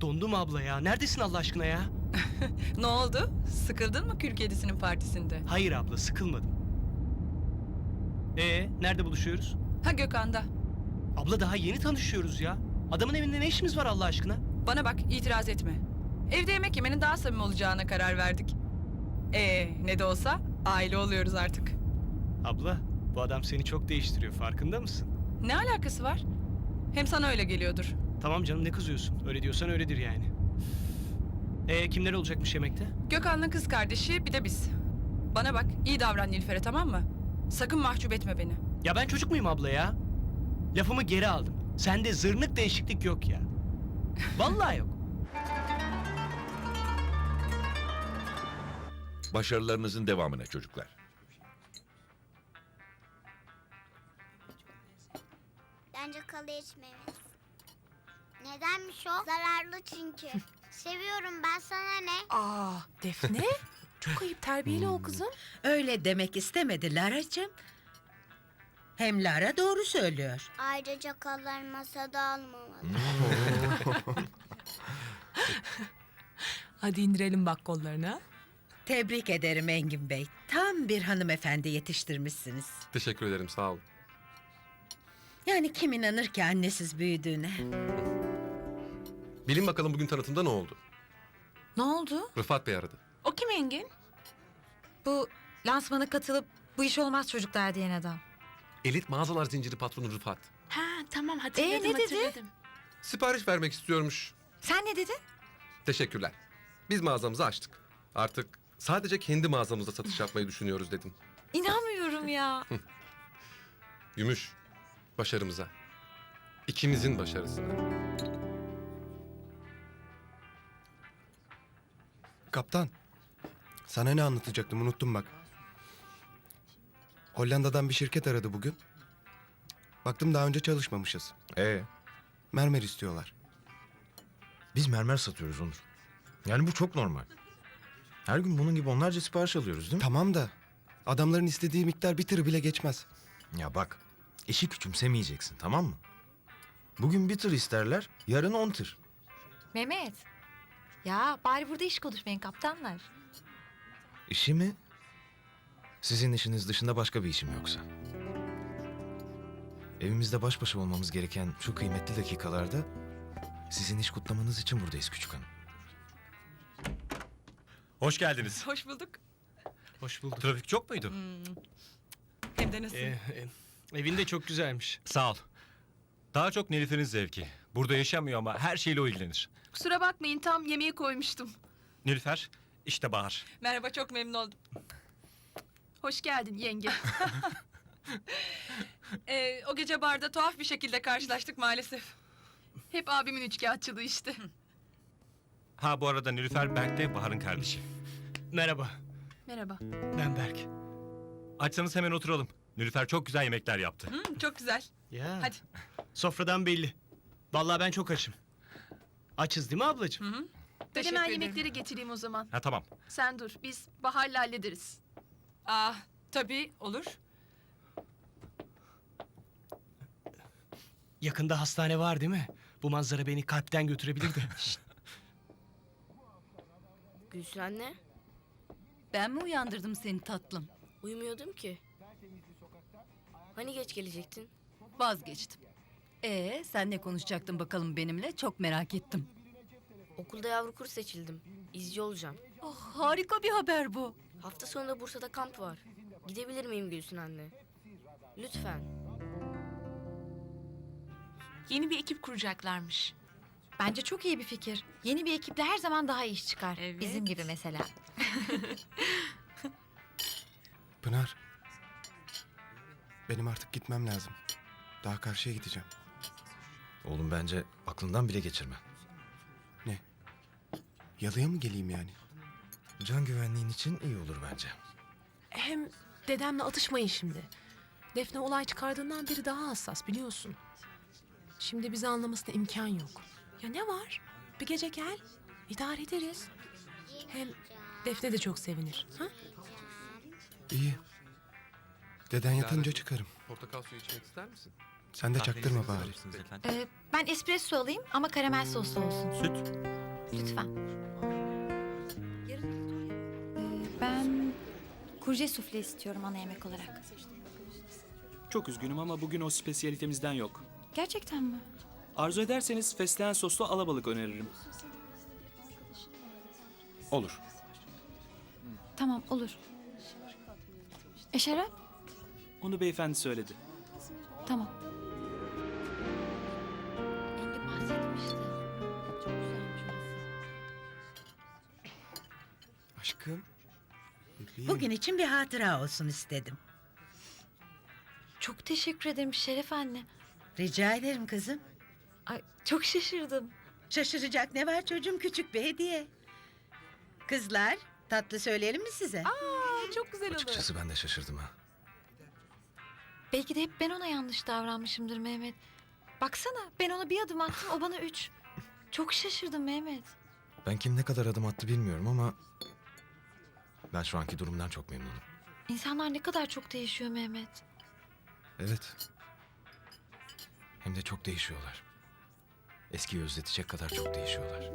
Dondum abla ya. Neredesin Allah aşkına ya? Ne oldu? Sıkıldın mı kül kedisinin partisinde? Hayır abla sıkılmadım. Ee, nerede buluşuyoruz? Ha Gökhan'da. Abla daha yeni tanışıyoruz ya. Adamın evinde ne işimiz var Allah aşkına? Bana bak itiraz etme. Evde yemek yemenin daha samimi olacağına karar verdik. Ee, ne de olsa aile oluyoruz artık. Abla, bu adam seni çok değiştiriyor. Farkında mısın? Ne alakası var? Hem sana öyle geliyordur. Tamam canım ne kızıyorsun? Öyle diyorsan öyledir yani. Ee, kimler olacakmış yemekte? Gökhan'ın kız kardeşi bir de biz. Bana bak iyi davran Nilüfer'e tamam mı? Sakın mahcup etme beni. Ya ben çocuk muyum abla ya? Lafımı geri aldım. Sende zırnık değişiklik yok ya. Vallahi yok. Başarılarınızın devamına çocuklar. Bence kalı içmemiz. Nedenmiş o? Zararlı çünkü. Seviyorum ben sana ne? Aa Defne çok ayıp terbiyeli ol kızım. Öyle demek istemedi Lara'cığım. Hem Lara doğru söylüyor. Ayrıca kallar masada almamalı. Hadi indirelim bak kollarına. Tebrik ederim Engin Bey. Tam bir hanımefendi yetiştirmişsiniz. Teşekkür ederim sağ ol. Yani kim inanır ki annesiz büyüdüğüne? Bilin bakalım bugün tanıtımda ne oldu? Ne oldu? Rıfat Bey aradı. O kim Engin? Bu lansmana katılıp bu iş olmaz çocuklar diyen adam. Elit mağazalar zinciri patronu Rıfat. Ha tamam hatırladım Ee, ne dedi? hatırladım. Sipariş vermek istiyormuş. Sen ne dedin? Teşekkürler. Biz mağazamızı açtık. Artık sadece kendi mağazamızda satış yapmayı düşünüyoruz dedim. İnanmıyorum ya. Gümüş, başarımıza. İkimizin başarısına. Kaptan. Sana ne anlatacaktım unuttum bak. Hollanda'dan bir şirket aradı bugün. Baktım daha önce çalışmamışız. Ee, Mermer istiyorlar. biz mermer satıyoruz Onur. Yani bu çok normal. Her gün bunun gibi onlarca sipariş alıyoruz değil mi? Tamam da adamların istediği miktar bir tır bile geçmez. Ya bak, işi küçümsemeyeceksin tamam mı? Bugün bir tır isterler, yarın on tır. Mehmet. Ya bari burada iş konuşmayın kaptanlar. İşi mi? Sizin işiniz dışında başka bir işim yoksa. Evimizde baş başa olmamız gereken şu kıymetli dakikalarda sizin iş kutlamanız için buradayız küçük hanım. Hoş geldiniz. Hoş bulduk. Hoş bulduk. Trafik çok muydu? Hem de nasıl? Ee, e, evin de çok güzelmiş. Sağ ol. Daha çok Nilüfer'in zevki. Burada yaşamıyor ama her şeyle o ilgilenir. Kusura bakmayın tam yemeği koymuştum. Nilüfer, işte Bahar. Merhaba çok memnun oldum. Hoş geldin yenge. Ee, o gece barda tuhaf bir şekilde karşılaştık maalesef. Hep abimin üçkağıtçılığı işte. Ha bu arada Nilüfer Berk de Bahar'ın kardeşi. Merhaba, Merhaba. ben Berk. Açsanız hemen oturalım. Nilüfer çok güzel yemekler yaptı. Hı, çok güzel. Ya. Hadi. Sofradan belli. Vallahi ben çok açım. Açız değil mi ablacığım? Ben Teşekkür hemen ederim. yemekleri getireyim o zaman. Ha tamam. Sen dur biz Bahar'la hallederiz. Aa, tabii olur. Yakında hastane var değil mi? Bu manzara beni kalpten götürebilir de. Gülsün anne, Ben mi uyandırdım seni tatlım? uyumuyordum ki. Hani geç gelecektin? Vazgeçtim. Ee, sen ne konuşacaktın bakalım benimle? Çok merak ettim. Okulda yavru kurs seçildim. İzci olacağım. Oh, harika bir haber bu. Hafta sonunda Bursa'da kamp var. Gidebilir miyim Gülsün anne? Lütfen. Yeni bir ekip kuracaklarmış. Bence çok iyi bir fikir. Yeni bir ekiple her zaman daha iyi iş çıkar. Evet. Bizim gibi mesela. Pınar. Benim artık gitmem lazım. Daha karşıya gideceğim. Oğlum bence aklından bile geçirme. Yalıya mı geleyim yani? Can güvenliğin için iyi olur bence. Hem dedemle atışmayın şimdi. Defne olay çıkardığından beri daha hassas biliyorsun. Şimdi bizi anlamasına imkan yok. Ya ne var? Bir gece gel. idare ederiz. Hem Defne de çok sevinir. Ha? İyi. Deden yatınca çıkarım. Portakal suyu içmek ister misin? Sen de çaktırma bari. Ee, ben espresso alayım ama karamel soslu olsun. Süt. Lütfen. ben kurje sufle istiyorum ana yemek olarak. Çok üzgünüm ama bugün o spesiyalitemizden yok. Gerçekten mi? Arzu ederseniz fesleğen soslu alabalık öneririm. Olur. Tamam olur. E şarap? Onu beyefendi söyledi. Tamam. Aşkım. bebeğim. Bugün için bir hatıra olsun istedim. Çok teşekkür ederim Şeref anne. Rica ederim kızım. Ay, çok şaşırdım. Şaşıracak ne var çocuğum küçük bir hediye. Kızlar tatlı söyleyelim mi size? Aa, çok güzel olur. Açıkçası ben de şaşırdım ha. Belki de hep ben ona yanlış davranmışımdır Mehmet. Baksana ben ona bir adım attım o bana üç. Çok şaşırdım Mehmet. Ben kim ne kadar adım attı bilmiyorum ama... Ben şu anki durumdan çok memnunum. İnsanlar ne kadar çok değişiyor Mehmet. Evet. Hem de çok değişiyorlar. Eskiyi özletecek kadar çok değişiyorlar.